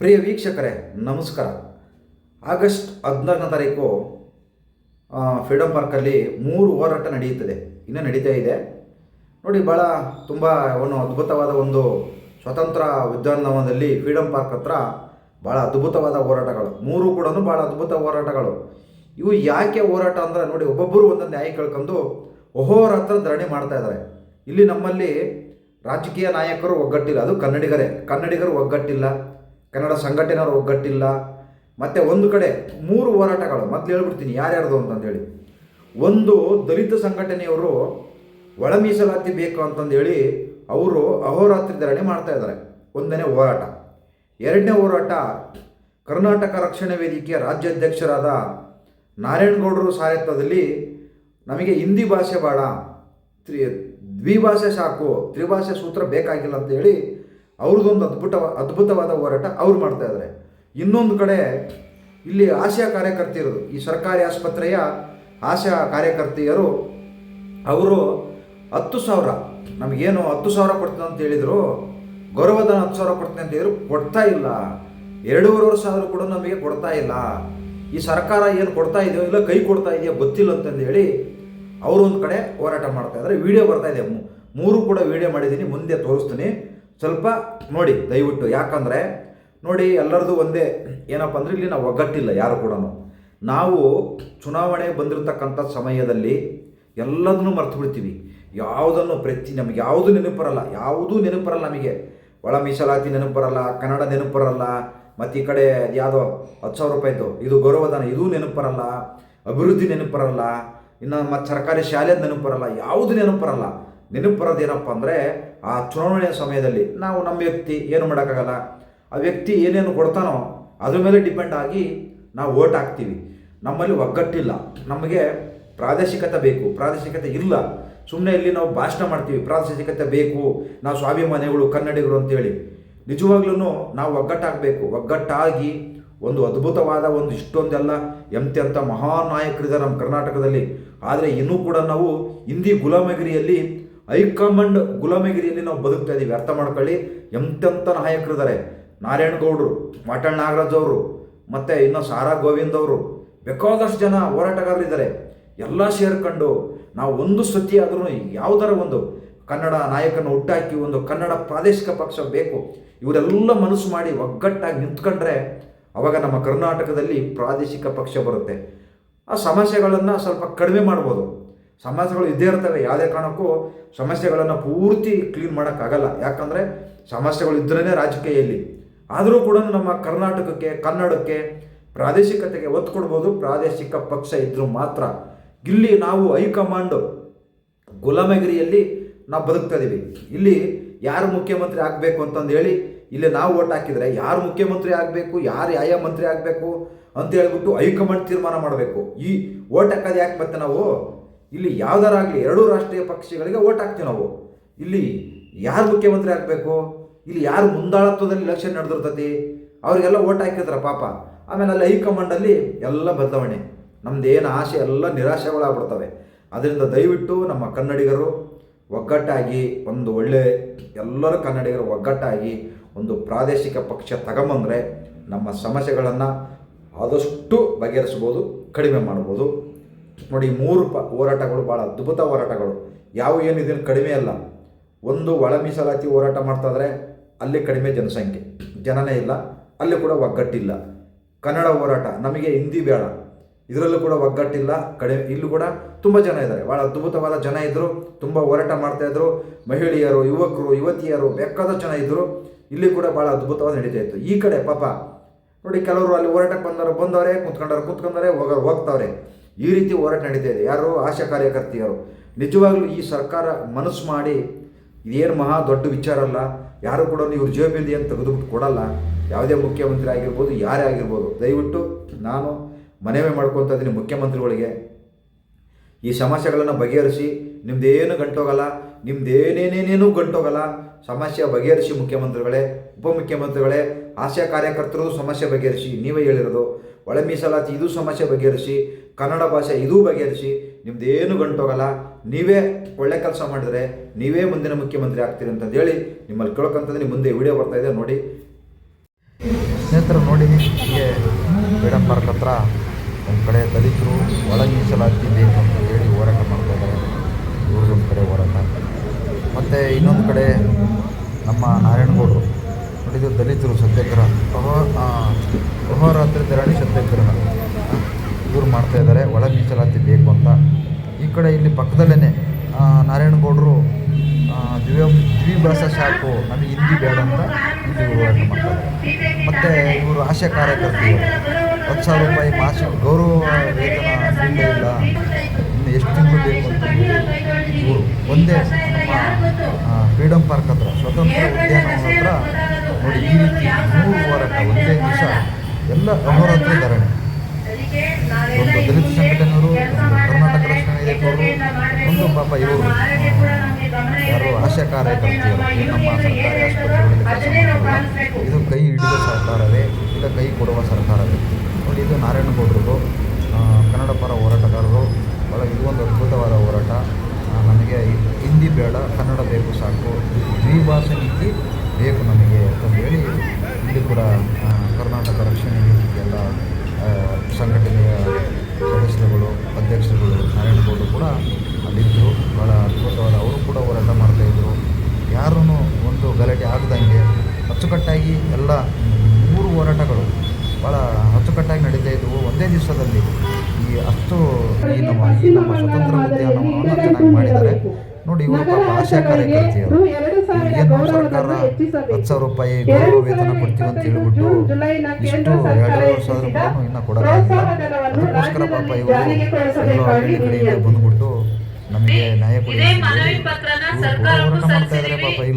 ಪ್ರಿಯ ವೀಕ್ಷಕರೇ, ನಮಸ್ಕಾರ. ಆಗಸ್ಟ್ ಹದಿನಾರನೇ ತಾರೀಕು ಫ್ರೀಡಮ್ ಪಾರ್ಕಲ್ಲಿ ಮೂರು ಹೋರಾಟ ನಡೆಯುತ್ತದೆ. ಇನ್ನೂ ನಡೀತಾ ಇದೆ. ನೋಡಿ ಭಾಳ ತುಂಬ ಒಂದು ಅದ್ಭುತವಾದ ಒಂದು ಸ್ವತಂತ್ರ ಉದ್ಯಾನವನದಲ್ಲಿ ಫ್ರೀಡಮ್ ಪಾರ್ಕ್ ಹತ್ರ ಭಾಳ ಅದ್ಭುತವಾದ ಹೋರಾಟಗಳು. ಮೂರು ಕೂಡ ಭಾಳ ಅದ್ಭುತ ಹೋರಾಟಗಳು. ಇವು ಯಾಕೆ ಹೋರಾಟ ಅಂದರೆ, ನೋಡಿ, ಒಬ್ಬೊಬ್ಬರು ಒಂದೊಂದು ನ್ಯಾಯ ಕೇಳ್ಕೊಂಡು ಹತ್ರ ಧರಣಿ ಮಾಡ್ತಾ ಇದ್ದಾರೆ. ಇಲ್ಲಿ ನಮ್ಮಲ್ಲಿ ರಾಜಕೀಯ ನಾಯಕರು ಒಗ್ಗಟ್ಟಿಲ್ಲ. ಅದು ಕನ್ನಡಿಗರೇ. ಕನ್ನಡಿಗರು ಒಗ್ಗಟ್ಟಿಲ್ಲ. ಕನ್ನಡ ಸಂಘಟನೆಯವರು ಒಗ್ಗಟ್ಟಿಲ್ಲ. ಮತ್ತು ಒಂದು ಕಡೆ ಮೂರು ಹೋರಾಟಗಳು. ಮೊದಲು ಹೇಳ್ಬಿಡ್ತೀನಿ ಯಾರ್ಯಾರ್ದು ಅಂತಂದೇಳಿ. ಒಂದು ದಲಿತ ಸಂಘಟನೆಯವರು ಒಳ ಮೀಸಲಾತಿ ಬೇಕು ಅಂತಂದೇಳಿ ಅವರು ಅಹೋರಾತ್ರಿ ಧರಣಿ ಮಾಡ್ತಾ ಇದ್ದಾರೆ. ಒಂದನೇ ಹೋರಾಟ. ಎರಡನೇ ಹೋರಾಟ ಕರ್ನಾಟಕ ರಕ್ಷಣಾ ವೇದಿಕೆಯ ರಾಜ್ಯಾಧ್ಯಕ್ಷರಾದ ನಾರಾಯಣಗೌಡರು ಸಾಹಿತ್ಯದಲ್ಲಿ ನಮಗೆ ಹಿಂದಿ ಭಾಷೆ ಬೇಡ, ತ್ರಿ ದ್ವಿಭಾಷೆ ಸಾಕು, ತ್ರಿಭಾಷೆ ಸೂತ್ರ ಬೇಕಾಗಿಲ್ಲ ಅಂತ ಹೇಳಿ ಅವ್ರದ್ದೊಂದು ಅದ್ಭುತ, ಅದ್ಭುತವಾದ ಹೋರಾಟ ಅವ್ರು ಮಾಡ್ತಾ ಇದ್ದಾರೆ ಇನ್ನೊಂದು ಕಡೆ ಇಲ್ಲಿ ಆಶಾ ಕಾರ್ಯಕರ್ತೆಯರು ಈ ಸರ್ಕಾರಿ ಆಸ್ಪತ್ರೆಯ ಆಶಾ ಕಾರ್ಯಕರ್ತೆಯರು, ಅವರು ಹತ್ತು ಸಾವಿರ, ನಮಗೇನು ಹತ್ತು ಸಾವಿರ ಕೊಡ್ತೀನಿ ಅಂತ ಹೇಳಿದರು, ಗೌರವಧನ ಹತ್ತು ಸಾವಿರ ಕೊಡ್ತೀನಿ ಅಂತ ಹೇಳಿದ್ರು, ಕೊಡ್ತಾ ಇಲ್ಲ. ಎರಡೂವರೆ ಸಾವಿರ ಕೂಡ ನಮಗೆ ಕೊಡ್ತಾ ಇಲ್ಲ. ಈ ಸರ್ಕಾರ ಏನು ಕೊಡ್ತಾ ಇದೆಯೋ ಇಲ್ಲ ಕೈ ಕೊಡ್ತಾ ಇದೆಯೋ ಗೊತ್ತಿಲ್ಲ ಅಂತಂದು ಹೇಳಿ ಅವರು ಒಂದು ಕಡೆ ಹೋರಾಟ ಮಾಡ್ತಾ ಇದ್ದಾರೆ ವಿಡಿಯೋ ಬರ್ತಾ ಇದೆ. ಮೂರು ಕೂಡ ವಿಡಿಯೋ ಮಾಡಿದ್ದೀನಿ, ಮುಂದೆ ತೋರಿಸ್ತೀನಿ. ಸ್ವಲ್ಪ ನೋಡಿ, ದಯವಿಟ್ಟು. ಯಾಕಂದರೆ, ನೋಡಿ, ಎಲ್ಲರದು ಒಂದೇ, ಏನಪ್ಪ ಅಂದರೆ ಇಲ್ಲಿ ನಾವು ಒಗ್ಗಟ್ಟಿಲ್ಲ ಯಾರು ಕೂಡ ನಾವು ಚುನಾವಣೆ ಬಂದಿರತಕ್ಕಂಥ ಸಮಯದಲ್ಲಿ ಎಲ್ಲದನ್ನು ಮರ್ತು ಬಿಡ್ತೀವಿ. ಯಾವುದನ್ನು ಪ್ರತಿ, ನಮಗೆ ಯಾವುದು ನೆನಪು ಬರಲ್ಲ. ಯಾವುದೂ ನೆನಪು ಬರಲ್ಲ ನಮಗೆ. ಒಳ ಮೀಸಲಾತಿ ನೆನಪು ಬರಲ್ಲ, ಕನ್ನಡ ನೆನಪು ಬರಲ್ಲ, ಮತ್ತು ಈ ಕಡೆ ಯಾವುದೋ ಹತ್ತು ಸಾವಿರ ರೂಪಾಯಿದು, ಇದು ಗೌರವಧನ ಇದೂ ನೆನಪು ಬರಲ್ಲ, ಅಭಿವೃದ್ಧಿ ನೆನಪು ಬರಲ್ಲ, ಇನ್ನು ಮತ್ತು ಸರ್ಕಾರಿ ಶಾಲೆ ನೆನಪು ಬರಲ್ಲ, ಯಾವುದು ನೆನಪು ಬರಲ್ಲ. ನೆನಪು ಬರೋದೇನಪ್ಪ ಅಂದರೆ ಆ ಚುನಾವಣೆಯ ಸಮಯದಲ್ಲಿ ನಾವು ನಮ್ಮ ವ್ಯಕ್ತಿ ಏನು ಮಾಡೋಕ್ಕಾಗಲ್ಲ, ಆ ವ್ಯಕ್ತಿ ಏನೇನು ಕೊಡ್ತಾನೋ ಅದ್ರ ಮೇಲೆ ಡಿಪೆಂಡ್ ಆಗಿ ನಾವು ಓಟ್ ಹಾಕ್ತೀವಿ. ನಮ್ಮಲ್ಲಿ ಒಗ್ಗಟ್ಟಿಲ್ಲ. ನಮಗೆ ಪ್ರಾದೇಶಿಕತೆ ಬೇಕು. ಪ್ರಾದೇಶಿಕತೆ ಇಲ್ಲ. ಸುಮ್ಮನೆ ಇಲ್ಲಿ ನಾವು ಭಾಷಣ ಮಾಡ್ತೀವಿ. ಪ್ರಾದೇಶಿಕತೆ ಬೇಕು. ನಾವು ಸ್ವಾಭಿಮಾನಿಗಳು, ಕನ್ನಡಿಗರು ಅಂತೇಳಿ. ನಿಜವಾಗ್ಲೂ ನಾವು ಒಗ್ಗಟ್ಟಾಗಬೇಕು. ಒಗ್ಗಟ್ಟಾಗಿ ಒಂದು ಅದ್ಭುತವಾದ ಒಂದು ಇಷ್ಟೊಂದೆಲ್ಲ ಎಂತೆಂಥ ಮಹಾನ್ ನಾಯಕರಿದ್ದಾರೆ ನಮ್ಮ ಕರ್ನಾಟಕದಲ್ಲಿ. ಆದರೆ ಇನ್ನೂ ಕೂಡ ನಾವು ಹಿಂದಿ ಗುಲಾಮಗಿರಿಯಲ್ಲಿ ಹೈಕಮಾಂಡ್ ಗುಲಾಮಗಿರಿಯಲ್ಲಿ ನಾವು ಬದುಕ್ತಾ ಇದ್ದೀವಿ ಅರ್ಥ ಮಾಡ್ಕೊಳ್ಳಿ. ಎಂತೆಂಥ ನಾಯಕರಿದ್ದಾರೆ. ನಾರಾಯಣಗೌಡರು ಮಾಟಳ್ ನಾಗರಾಜ್ ಅವರು, ಮತ್ತು ಇನ್ನು ಸಾರಾ ಗೋವಿಂದ್ ಅವರು. ಬೇಕಾದಷ್ಟು ಜನ ಹೋರಾಟಗಾರರಿದ್ದಾರೆ. ಎಲ್ಲ ಸೇರ್ಕೊಂಡು ನಾವು ಒಂದು ಸತಿ ಆದ್ರೂ ಯಾವುದರ ಒಂದು ಕನ್ನಡ ನಾಯಕನ ಹುಟ್ಟಾಕಿ ಒಂದು ಕನ್ನಡ ಪ್ರಾದೇಶಿಕ ಪಕ್ಷ ಬೇಕು. ಇವರೆಲ್ಲ ಮನಸ್ಸು ಮಾಡಿ ಒಗ್ಗಟ್ಟಾಗಿ ನಿಂತ್ಕೊಂಡ್ರೆ ಅವಾಗ ನಮ್ಮ ಕರ್ನಾಟಕದಲ್ಲಿ ಪ್ರಾದೇಶಿಕ ಪಕ್ಷ ಬರುತ್ತೆ. ಆ ಸಮಸ್ಯೆಗಳನ್ನು ಸ್ವಲ್ಪ ಕಡಿಮೆ ಮಾಡ್ಬೋದು. ಸಮಸ್ಯೆಗಳು ಇದ್ದೇ ಇರ್ತವೆ, ಯಾವುದೇ ಕಾರಣಕ್ಕೂ ಸಮಸ್ಯೆಗಳನ್ನು ಪೂರ್ತಿ ಕ್ಲೀನ್ ಮಾಡೋಕ್ಕಾಗಲ್ಲ. ಯಾಕಂದರೆ ಸಮಸ್ಯೆಗಳು ಇದ್ರೇ ರಾಜಕೀಯಲ್ಲಿ. ಆದರೂ ಕೂಡ ನಮ್ಮ ಕರ್ನಾಟಕಕ್ಕೆ, ಕನ್ನಡಕ್ಕೆ ಪ್ರಾದೇಶಿಕತೆಗೆ ಒತ್ತು ಕೊಡ್ಬೋದು. ಪ್ರಾದೇಶಿಕ ಪಕ್ಷ ಇದ್ದರೂ ಮಾತ್ರ. ಇಲ್ಲಿ ನಾವು ಹೈಕಮಾಂಡ್ ಗುಲಾಮಗಿರಿಯಲ್ಲಿ ನಾವು ಬದುಕ್ತಾ ಇದ್ದೀವಿ ಇಲ್ಲಿ ಯಾರು ಮುಖ್ಯಮಂತ್ರಿ ಆಗಬೇಕು ಅಂತಂದು ಹೇಳಿ ಇಲ್ಲಿ ನಾವು ಓಟ್ ಹಾಕಿದರೆ ಯಾರು ಮುಖ್ಯಮಂತ್ರಿ ಆಗಬೇಕು, ಯಾರು ಯಾವ ಮಂತ್ರಿ ಆಗಬೇಕು ಅಂತ ಹೇಳ್ಬಿಟ್ಟು ಹೈಕಮಾಂಡ್ ತೀರ್ಮಾನ ಮಾಡಬೇಕು. ಈ ಓಟ್ ಹಾಕೋದು ಯಾಕೆ ಮತ್ತೆ ನಾವು ಇಲ್ಲಿ ಯಾವ್ದಾರಾಗಲಿ ಎರಡೂ ರಾಷ್ಟ್ರೀಯ ಪಕ್ಷಗಳಿಗೆ ಓಟ್ ಹಾಕ್ತೀವಿ ನಾವು. ಇಲ್ಲಿ ಯಾರು ಮುಖ್ಯಮಂತ್ರಿ ಆಗಬೇಕು? ಇಲ್ಲಿ ಯಾರು ಮುಂದಾಳತ್ವದಲ್ಲಿ ಇಲೆಕ್ಷನ್ ನಡೆದಿರ್ತತಿ? ಅವರಿಗೆಲ್ಲ ಓಟ್ ಹಾಕಿದ್ರ ಪಾಪ. ಆಮೇಲೆ ಅಲ್ಲಿ ಹೈಕಮಾಂಡಲ್ಲಿ ಎಲ್ಲ ಬದಲಾವಣೆ. ನಮ್ದು ಏನು ಆಸೆ, ಎಲ್ಲ ನಿರಾಶೆಗಳಾಗ್ಬಿಡ್ತವೆ. ಅದರಿಂದ ದಯವಿಟ್ಟು ನಮ್ಮ ಕನ್ನಡಿಗರು ಒಗ್ಗಟ್ಟಾಗಿ, ಒಂದು ಒಳ್ಳೆ ಎಲ್ಲರೂ ಕನ್ನಡಿಗರು ಒಗ್ಗಟ್ಟಾಗಿ ಒಂದು ಪ್ರಾದೇಶಿಕ ಪಕ್ಷ ತಗೊಂಬಂದ್ರೆ ನಮ್ಮ ಸಮಸ್ಯೆಗಳನ್ನು ಆದಷ್ಟು ಬಗೆಹರಿಸ್ಬೋದು, ಕಡಿಮೆ ಮಾಡ್ಬೋದು. ನೋಡಿ, ಮೂರು ಪ ಹೋರಾಟಗಳು ಭಾಳ ಅದ್ಭುತ ಹೋರಾಟಗಳು. ಯಾವ ಇದನ್ನು ಕಡಿಮೆ ಅಲ್ಲ. ಒಂದು ಒಳ ಮೀಸಲಾತಿ ಹೋರಾಟ ಮಾಡ್ತಾ ಇದ್ರೆ ಅಲ್ಲಿ ಕಡಿಮೆ ಜನಸಂಖ್ಯೆ. ಜನನೇ ಇಲ್ಲ, ಅಲ್ಲಿ ಕೂಡ ಒಗ್ಗಟ್ಟಿಲ್ಲ. ಕನ್ನಡ ಹೋರಾಟ ನಮಗೆ ಹಿಂದಿ ಬೇಡ. ಇದರಲ್ಲೂ ಕೂಡ ಒಗ್ಗಟ್ಟಿಲ್ಲ, ಕಡಿಮೆ, ಇಲ್ಲೂ ಕೂಡ ತುಂಬ ಜನ ಇದ್ದಾರೆ. ಭಾಳ ಅದ್ಭುತವಾದ ಜನ ಇದ್ದರು ತುಂಬ ಹೋರಾಟ ಮಾಡ್ತಾಯಿದ್ರು ಮಹಿಳೆಯರು, ಯುವಕರು, ಯುವತಿಯರು, ಬೇಕಾದ ಜನ ಇದ್ದರು ಇಲ್ಲಿ ಕೂಡ ಭಾಳ ಅದ್ಭುತವಾದ ನಡೀತಾ ಇತ್ತು. ಈ ಕಡೆ ಪಾಪ, ನೋಡಿ, ಕೆಲವರು ಅಲ್ಲಿ ಹೋರಾಟಕ್ಕೆ ಬಂದವರು, ಬಂದವರೇ, ಕುತ್ಕೊಂಡವ್ರು, ಕುತ್ಕೊಂಡವ್ರೆ ಹೋಗೋರು ಹೋಗ್ತಾವ್ರೆ. ಈ ರೀತಿ ಹೋರಾಟ ನಡೀತಾ ಇದೆ. ಯಾರು ಆಶಾ ಕಾರ್ಯಕರ್ತೆಯರು, ನಿಜವಾಗ್ಲೂ ಈ ಸರ್ಕಾರ ಮನಸ್ಸು ಮಾಡಿ, ಇದೇನು ಮಹಾ ದೊಡ್ಡ ವಿಚಾರ ಅಲ್ಲ, ಯಾರು ಕೂಡ ಇವ್ರ ಜೀವಬಿಂದಿ ಅಂತ ತೆಗೆದುಬಿಟ್ಟು ಕೊಡಲ್ಲ, ಯಾವುದೇ ಮುಖ್ಯಮಂತ್ರಿ ಆಗಿರ್ಬೋದು, ಯಾರೇ ಆಗಿರ್ಬೋದು, ದಯವಿಟ್ಟು ನಾನು ಮನವಿ ಮಾಡ್ಕೊತ ಇದ್ದೀನಿ ಮುಖ್ಯಮಂತ್ರಿಗಳಿಗೆ. ಈ ಸಮಸ್ಯೆಗಳನ್ನು ಬಗೆಹರಿಸಿ, ನಿಮ್ದೇನು ಗಂಟೋಗಲ್ಲ ನಿಮ್ದೇನೇನೇನೇನೂ ಗಂಟೋಗಲ್ಲ, ಸಮಸ್ಯೆ ಬಗೆಹರಿಸಿ ಮುಖ್ಯಮಂತ್ರಿಗಳೇ, ಉಪಮುಖ್ಯಮಂತ್ರಿಗಳೇ ಆಶಾ ಕಾರ್ಯಕರ್ತರು ಸಮಸ್ಯೆ ಬಗೆಹರಿಸಿ, ನೀವೇ ಹೇಳಿರೋದು. ಒಳ ಮೀಸಲಾತಿ ಇದು ಸಮಸ್ಯೆ ಬಗೆಹರಿಸಿ, ಕನ್ನಡ ಭಾಷೆ ಇದೂ ಬಗೆಹರಿಸಿ ನಿಮ್ದೇನು ಗಂಟೋಗಲ್ಲ. ನೀವೇ ಒಳ್ಳೆ ಕೆಲಸ ಮಾಡಿದರೆ, ನೀವೇ ಮುಂದಿನ ಮುಖ್ಯಮಂತ್ರಿ ಆಗ್ತೀರಿ ಅಂತಂದು ಹೇಳಿ, ನಿಮ್ಮಲ್ಲಿ ಕೇಳ್ಕೊಂತಂದ್ರೆ ಮುಂದೆ ವಿಡಿಯೋ ಬರ್ತಾ ಇದೆ, ನೋಡಿ. ಸ್ನೇಹಿತರು, ನೋಡಿ, ಹೀಗೆ ಮೇಡಮ್ ಪಾರ್ಕ್ ಹತ್ರ ಒಂದು ಕಡೆ ದಲಿತರು ಒಳ ಮೀಸಲಾತಿ ಬೇಕು ಅಂತ ಹೇಳಿ ಹೋರಾಟ ಮಾಡ್ತಾ ಇದ್ದಾರೆ. ಕಡೆ ಹೋರಾಟ. ಮತ್ತು ಇನ್ನೊಂದು ಕಡೆ ನಮ್ಮ ನೋಡಿದ್ದು ದಲಿತರು, ಸತ್ಯಾಗ್ರಹ. ಅಹೋ ಅಹೋರಾತ್ರಿ ಧರಣಿ ಸತ್ಯಾಗ್ರಹ. ಇವ್ರು ಮಾಡ್ತಾ ಇದ್ದಾರೆ ಒಳ ಮೀಸಲಾತಿ ಬೇಕು ಅಂತ. ಈ ಕಡೆ ಇಲ್ಲಿ ಪಕ್ಕದಲ್ಲೇ ನಾರಾಯಣಗೌಡರು ದ್ವಿ, ದ್ವಿಭಾಷಾ ಸಾಕು ನಮಗೆ ಹಿಂದಿ ಬೇಡ ಅಂತ ಇಲ್ಲಿ ಹೋರಾಟ ಮಾಡ್ತಾರೆ ಮತ್ತು ಇವರು ಆಶಾ ಕಾರ್ಯಕರ್ತರು ಹತ್ತು ಸಾವಿರ ರೂಪಾಯಿ ಮಾಸಿಕ ಗೌರವ ವೇತನ ಇಲ್ಲ. ಇನ್ನು ಎಷ್ಟು ತಿಂಗಳು ಬೇಕು ಅಂತ ಒಂದೇ ಫ್ರೀಡಮ್ ಪಾರ್ಕ್ ಹತ್ರ ಸ್ವತಂತ್ರ ಉದ್ಯಾನವನ ಹತ್ರ ನೋಡಿ ಈ ರೀತಿ ಮೂರು ಹೋರಾಟ ಒಂದೇ ದಿವಸ ಎಲ್ಲ ಅಹೋರಾತ್ರಿ ಧರಣಿ ಒಂದು ದಲಿತ ಸಂಘಟನೆಯವರು ಒಂದು ಕರ್ನಾಟಕ ರಕ್ಷಣಾ ಒಂದು ಪಾಪ ಇವರು ಯಾರು ಆಶಾ ಕಾರ್ಯಕರ್ತೆಯರು ನಮ್ಮ ಸರ್ಕಾರಿ ಆಸ್ಪತ್ರೆಗಳಲ್ಲಿ ಕೆಲಸ ಇದು ಕೈ ಹಿಡಿದ ಸರ್ಕಾರವೇ ಇಲ್ಲ ಕೈ ಕೊಡುವ ಸರ್ಕಾರವೇ. ನೋಡಿ ಇದು ನಾರಾಯಣಗೌಡರು ಕನ್ನಡ ಪರ ಹೋರಾಟಗಾರರು. ಭಾಳ ಇದು ಒಂದು ಅದ್ಭುತವಾದ ಹೋರಾಟ ಆ, ನಮಗೆ ಹಿಂದಿ ಬೇಡ, ಕನ್ನಡ ಬೇಕು ಸಾಕು ದ್ವಿಭಾಷೆ ನೀತಿ ಬೇಕು ನಮಗೆ ಅಂತಂದೇಳಿ ಇಲ್ಲಿ ಕೂಡ ಕರ್ನಾಟಕ ರಕ್ಷಣೆ ವೇದಿಕೆ ಸಂಘಟನೆಯ ಸದಸ್ಯರುಗಳು, ಅಧ್ಯಕ್ಷರುಗಳು ನಾರಾಯಣಗೌಡರು ಕೂಡ ಅಲ್ಲಿದ್ದರು. ಭಾಳ ಅದ್ಭುತವಾದ, ಅವರು ಕೂಡ ಹೋರಾಟ ಮಾಡ್ತಾಯಿದ್ರು ಯಾರೂ ಒಂದು ಗಲಾಟೆ ಆಗದಂಗೆ ಅಚ್ಚುಕಟ್ಟಾಗಿ ಎಲ್ಲ ಮೂರು ಹೋರಾಟಗಳು ಭಾಳ ಅಚ್ಚುಕಟ್ಟಾಗಿ ನಡೀತಾ ಇದ್ದವು. ಒಂದೇ ದಿವಸದಲ್ಲಿ ಈ ಅಷ್ಟು ಈ ನಮ್ಮ ಈ ನಮ್ಮ ಸ್ವತಂತ್ರ ಉದ್ಯಾನವನ್ನು ಚೆನ್ನಾಗಿ ಮಾಡಿದ್ದಾರೆ. ನೋಡಿ ಇವರು ಪಾಪ ಆಶಾ ಕಾರ್ಯಕರ್ತೆಯರು. ಏನು ಸರ್ಕಾರ ಹತ್ತು ಸಾವಿರ ರೂಪಾಯಿ ಗೌರವ ವೇತನ ಕೊಡ್ತೀವಿ ಅಂತ ಹೇಳ್ಬಿಟ್ಟು ಇಷ್ಟು ಎರಡೂವರೆ ಸಾವಿರ ಇನ್ನೂ ಅದಕ್ಕೋಸ್ಕರ ಪಾಪ ಇವರು ಎಲ್ಲೋ ಹಳ್ಳಿ ಕಡೆಯಿಂದ ಬಂದ್ಬಿಟ್ಟು ನಮಗೆ ನ್ಯಾಯ ಕೊಡಿ ಮಾಡ್ತಾ ಇದ್ದಾರೆ ಪಾಪ ಇಲ್ಲಿ